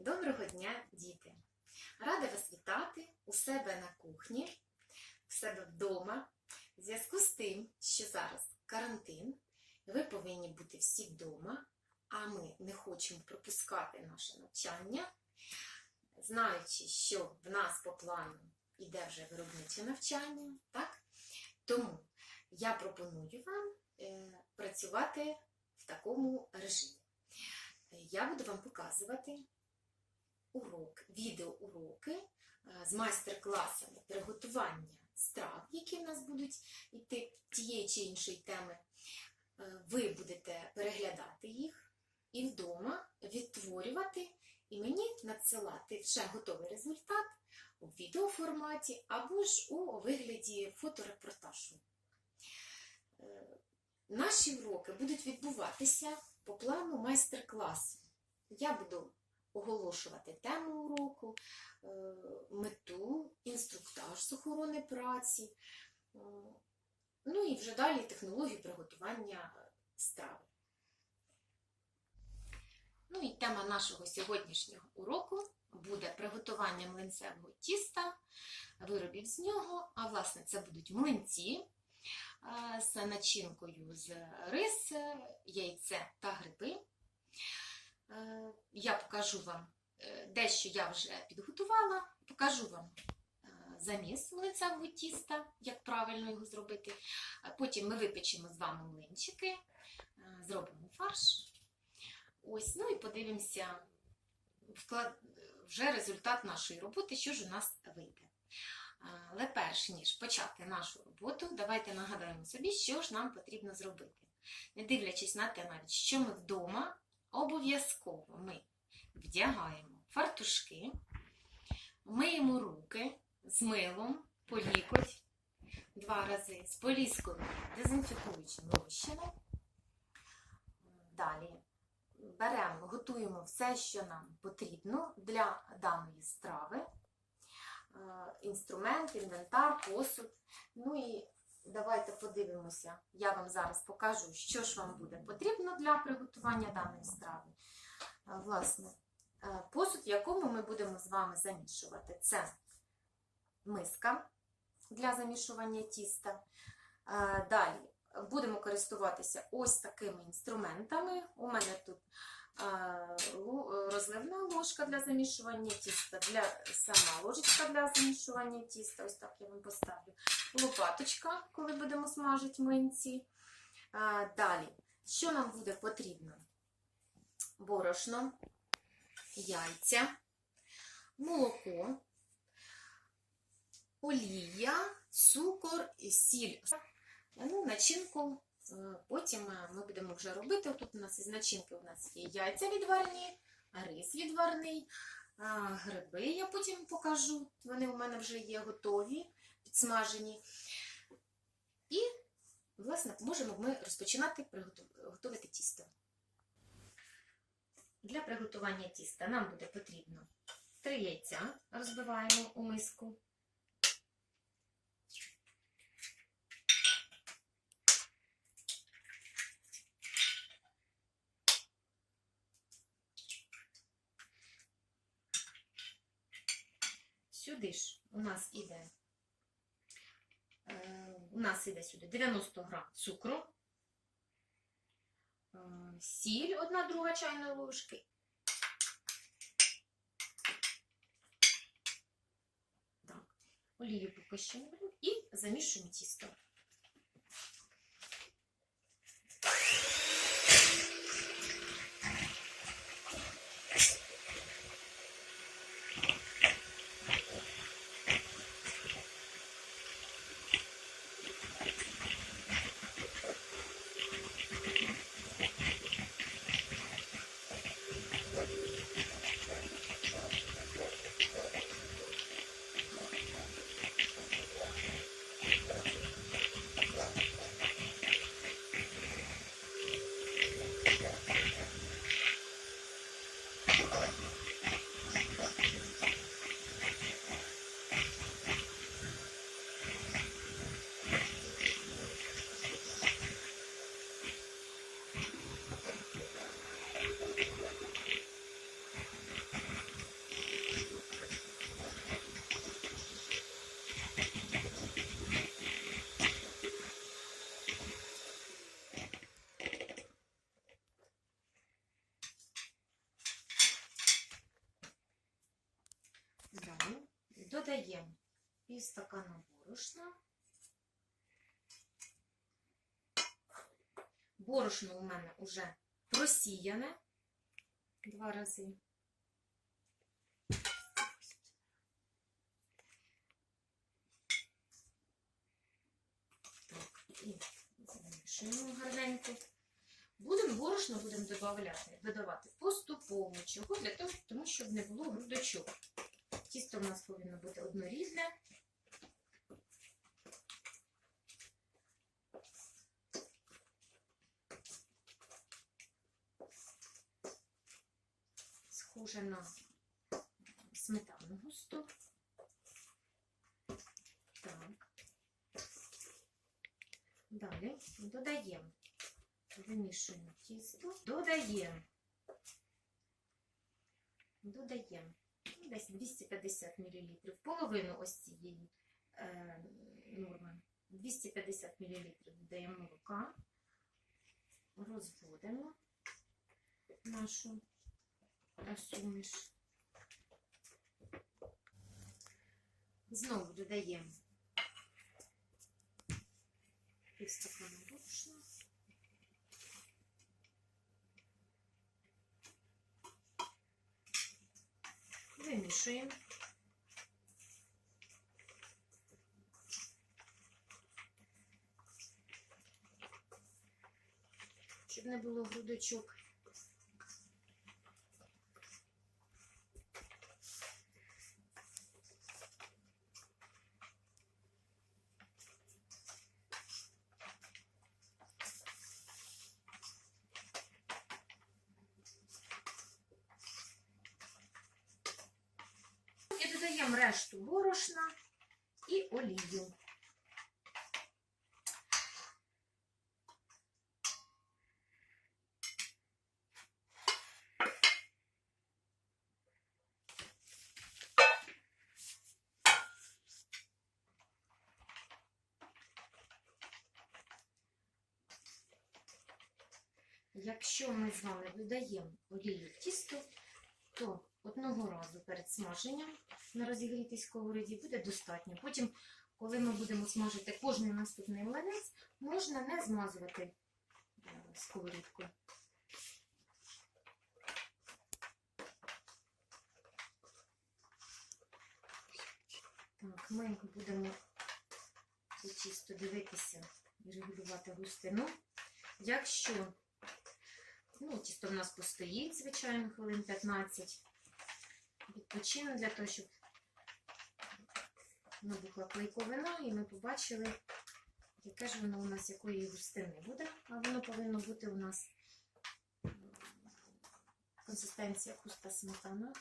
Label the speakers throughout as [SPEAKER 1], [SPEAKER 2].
[SPEAKER 1] Доброго дня, діти! Рада вас вітати у себе на кухні, у себе вдома. В зв'язку з тим, що зараз карантин, ви повинні бути всі вдома, а ми не хочемо пропускати наше навчання, знаючи, що в нас по плану йде вже виробниче навчання, так? Тому я пропоную вам е, працювати в такому режимі. Я буду вам показувати урок, відеоуроки е, з майстер-класами приготування страв, які в нас будуть йти тієї чи іншої теми. Е, Ви будете переглядати їх і вдома відтворювати і мені надсилати вже готовий результат у відеоформаті або ж у вигляді фоторепортажу. Е, Наші уроки будуть відбуватися по плану майстер-класу. Я буду оголошувати тему уроку, е, мету, інструктаж з охорони праці, е, ну і вже далі технологію приготування страви. Ну і тема нашого сьогоднішнього уроку буде приготування млинцевого тіста, виробів з нього, а власне це будуть млинці е, з начинкою з рис, яйце та гриби. Е, Я покажу вам е, дещо я вже підготувала, покажу вам е, заміс млинцевого тіста, як правильно його зробити. Потім ми випечемо з вами млинчики, зробимо фарш. Ось, ну і подивимося вклад... вже результат нашої роботи, що ж у нас вийде. Але перш ніж почати нашу роботу, давайте нагадаємо собі, що ж нам потрібно зробити. Не дивлячись на те, навіть що ми вдома, обов'язково ми вдягаємо фартушки, миємо руки з милом по лікоть два рази з поліскою дезінфікуючим розчином. Далі беремо, готуємо все, що нам потрібно для даної страви. Е, Інструмент, інвентар, посуд. Ну і давайте подивимося. Я вам зараз покажу, що ж вам буде потрібно для приготування даної страви. Е, Власне, е, посуд, якому ми будемо з вами замішувати. Це миска для замішування тіста. Е, Далі будемо користуватися ось такими інструментами. У мене тут розливна ложка для замішування тіста, для, сама ложечка для замішування тіста, ось так я вам поставлю. Лопаточка, коли будемо смажити млинці. Е, Далі, що нам буде потрібно? Борошно, яйця, молоко, олія, цукор, і сіль. Ну, начинку е, потім е, ми будемо вже робити. Тут у нас із начинки у нас є яйця відварні, рис відварний, гриби я потім покажу. Вони у мене вже є готові, підсмажені. І, власне, можемо ми розпочинати готувати тісто. Для приготування тіста нам буде потрібно три яйця, розбиваємо у миску. Сюди ж у нас іде, у нас іде сюди 90 грам цукру, е, сіль, одна друга чайної ложки. Олію поки що не беремо і замішуємо тісто. Додаємо пів стакана борошна. Борошно у мене вже просіяне два рази. Так, і замішуємо гарненько. Будемо борошно будемо додавати, додавати поступово. Чого? Для того, тому щоб не було грудочок. Тісто в нас повинно бути однорідне. Схоже на сметану густу. Так. Далі додаємо, вимішуємо тісто, додаємо, додаємо десь 250 мл, половину ось цієї е, норми. 250 мл додаємо молока, розводимо нашу суміш. Знову додаємо пів стакана борошна. Вимішуємо. Щоб не було грудочок. І додаємо решту борошна і олію. Якщо ми з вами додаємо олію в тісто, то одного разу перед смаженням на розігрітій сковороді буде достатньо. Потім, коли ми будемо смажити кожний наступний млинець, можна не змазувати е, сковорідку. Так, ми будемо тісто дивитися і регулювати густину. Якщо Ну, тісто в нас постоїть, звичайно, хвилин 15. Відпочину для того, щоб набухла клейковина, і ми побачили, яке ж воно у нас, якої густини буде. А воно повинно бути у нас консистенція густа сметана.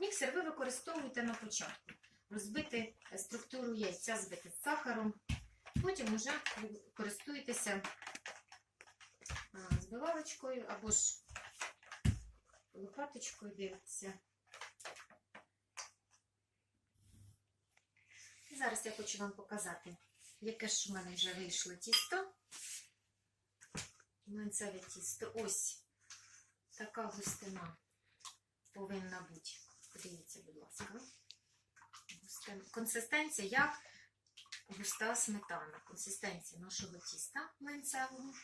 [SPEAKER 1] Міксер ви використовуєте на початку. Розбити структуру яйця, збити з сахаром. Потім вже користуєтеся збивалочкою або ж лопаточкою дивитеся. І зараз я хочу вам показати, яке ж у мене вже вийшло тісто. Млинцеве тісто. Ось така густина повинна бути. Подивіться, будь ласка. Консистенція як густа сметана, консистенція нашого тіста млинцевого.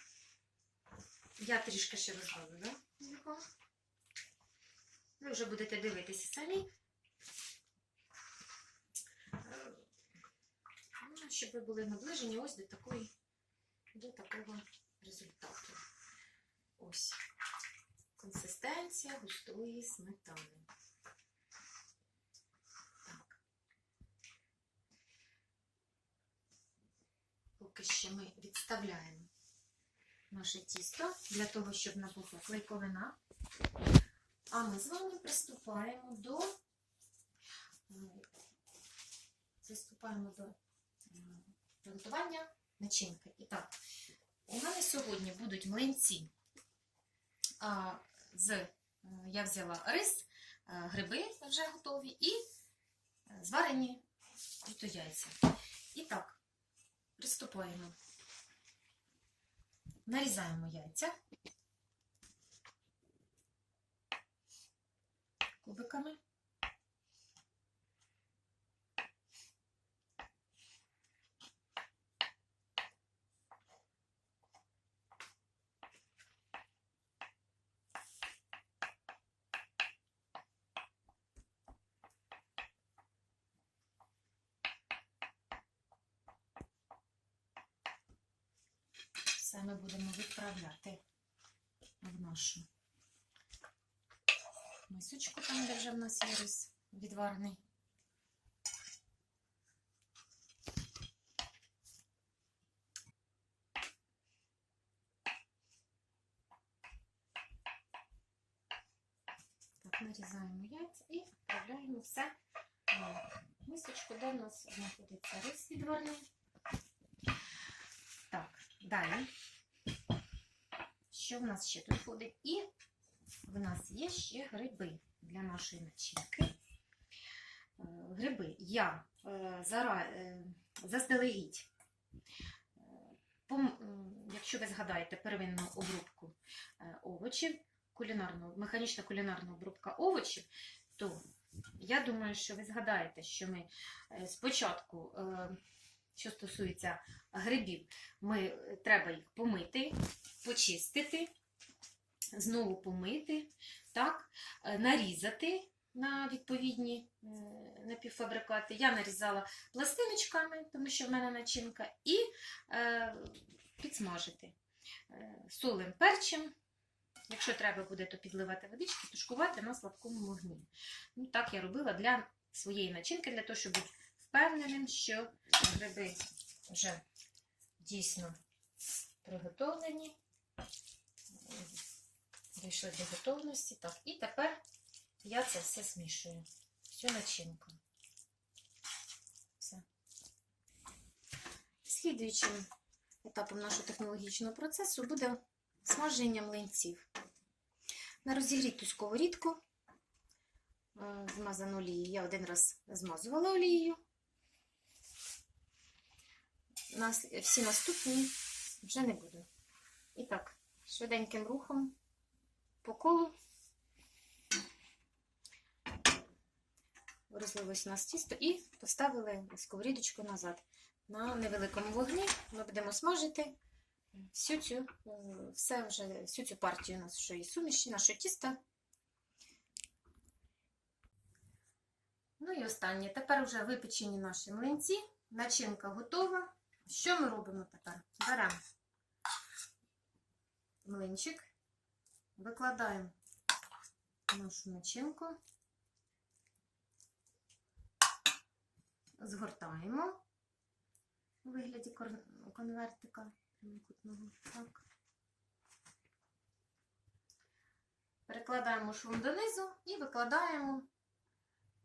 [SPEAKER 1] Я трішки ще розбавила його. Ви вже будете дивитися самі. Е, ну, Щоб ви були наближені ось до такої, до такого результату. Ось консистенція густої сметани. Так. Поки що ми відставляємо наше тісто для того, щоб набухла клейковина. А ми з вами приступаємо до приступаємо до приготування начинки. І так, у мене сьогодні будуть млинці. А, з, е, я взяла рис, е, гриби вже готові і е, зварені тут яйця. І так, приступаємо. Нарізаємо яйця. Кубиками. Все ми будемо відправляти в нашу мисочку, там, де вже в нас є рис відварний. Так, нарізаємо яйця і відправляємо все в мисочку, де в нас знаходиться рис відварний. Так, далі. Що в нас ще тут входить? І в нас є ще гриби для нашої начинки. Е, Гриби я е, е, заздалегідь, якщо ви згадаєте первинну обробку овочів, кулінарну, механічна кулінарна обробка овочів, то я думаю, що ви згадаєте, що ми спочатку, що стосується грибів, ми треба їх помити, почистити, знову помити, так, е, нарізати на відповідні напівфабрикати. Я нарізала пластиночками, тому що в мене начинка, і е, підсмажити е, солим перчем. Якщо треба буде, то підливати водички, тушкувати на слабкому вогні. Ну, так я робила для своєї начинки, для того, щоб бути впевненим, що гриби вже дійсно приготовлені. Дійшли до готовності. Так, і тепер я це все смішую. Всю начинку. Все. Слідуючим етапом нашого технологічного процесу буде смаження млинців. На розігріту сковорідку е, змазану олією. Я один раз змазувала олією. Всі наступні вже не буду. І так, швиденьким рухом по колу розлилось у нас тісто і поставили сковорідочку назад. На невеликому вогні ми будемо смажити всю цю, е, все вже, всю цю партію нашої суміші, нашого тіста. Ну і останнє. Тепер вже випечені наші млинці. Начинка готова. Що ми робимо тепер? Беремо млинчик, викладаємо нашу начинку, згортаємо у вигляді конвертика прямокутного. Так. Перекладаємо швом донизу і викладаємо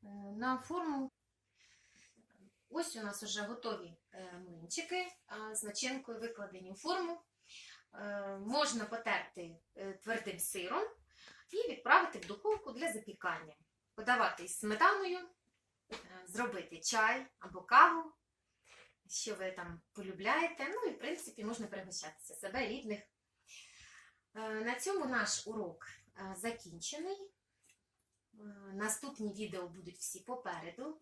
[SPEAKER 1] е, на форму. Ось у нас вже готові е, млинчики з начинкою викладені у форму. Е, Можна потерти е, твердим сиром і відправити в духовку для запікання. Подавати із сметаною, е, зробити чай або каву, що ви там полюбляєте. Ну і, в принципі, можна пригощатися себе рідних. На цьому наш урок закінчений. Наступні відео будуть всі попереду.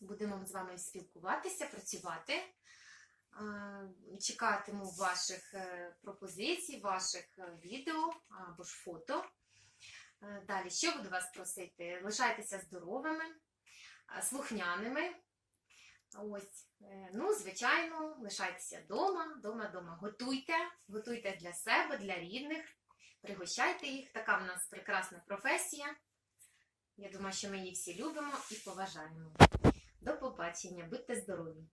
[SPEAKER 1] Будемо з вами спілкуватися, працювати. Чекатиму ваших е, пропозицій, ваших е, відео або ж фото. Е, Далі, що буду вас просити? Лишайтеся здоровими, слухняними. Ось, ну, звичайно, лишайтеся вдома, дома, дома. Готуйте, готуйте для себе, для рідних, пригощайте їх. Така в нас прекрасна професія. Я думаю, що ми її всі любимо і поважаємо. До побачення, будьте здорові!